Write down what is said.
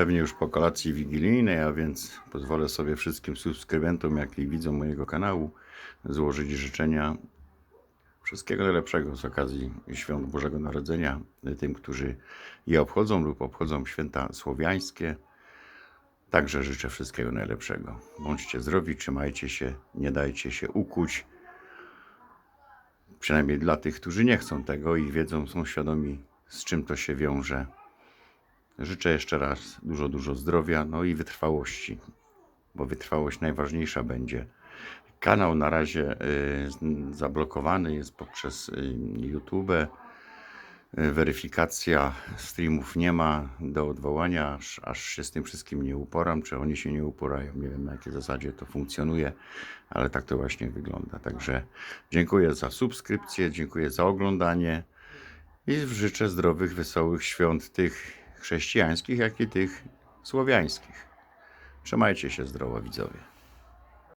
Pewnie już po kolacji wigilijnej, a więc pozwolę sobie wszystkim subskrybentom, jak i widzom mojego kanału, złożyć życzenia wszystkiego najlepszego z okazji świąt Bożego Narodzenia tym, którzy je obchodzą lub obchodzą święta słowiańskie. Także życzę wszystkiego najlepszego. Bądźcie zdrowi, trzymajcie się, nie dajcie się ukuć. Przynajmniej dla tych, którzy nie chcą tego i wiedzą, są świadomi, z czym to się wiąże. Życzę jeszcze raz dużo, dużo zdrowia, no i wytrwałości, bo wytrwałość najważniejsza będzie. Kanał na razie y, zablokowany jest poprzez y, YouTube. Y, Weryfikacja streamów nie ma do odwołania, aż, aż się z tym wszystkim nie uporam, czy oni się nie uporają. Nie wiem na jakiej zasadzie to funkcjonuje, ale tak to właśnie wygląda. Także dziękuję za subskrypcję, dziękuję za oglądanie i życzę zdrowych, wesołych świąt tych chrześcijańskich, jak i tych słowiańskich. Trzymajcie się zdrowo, widzowie.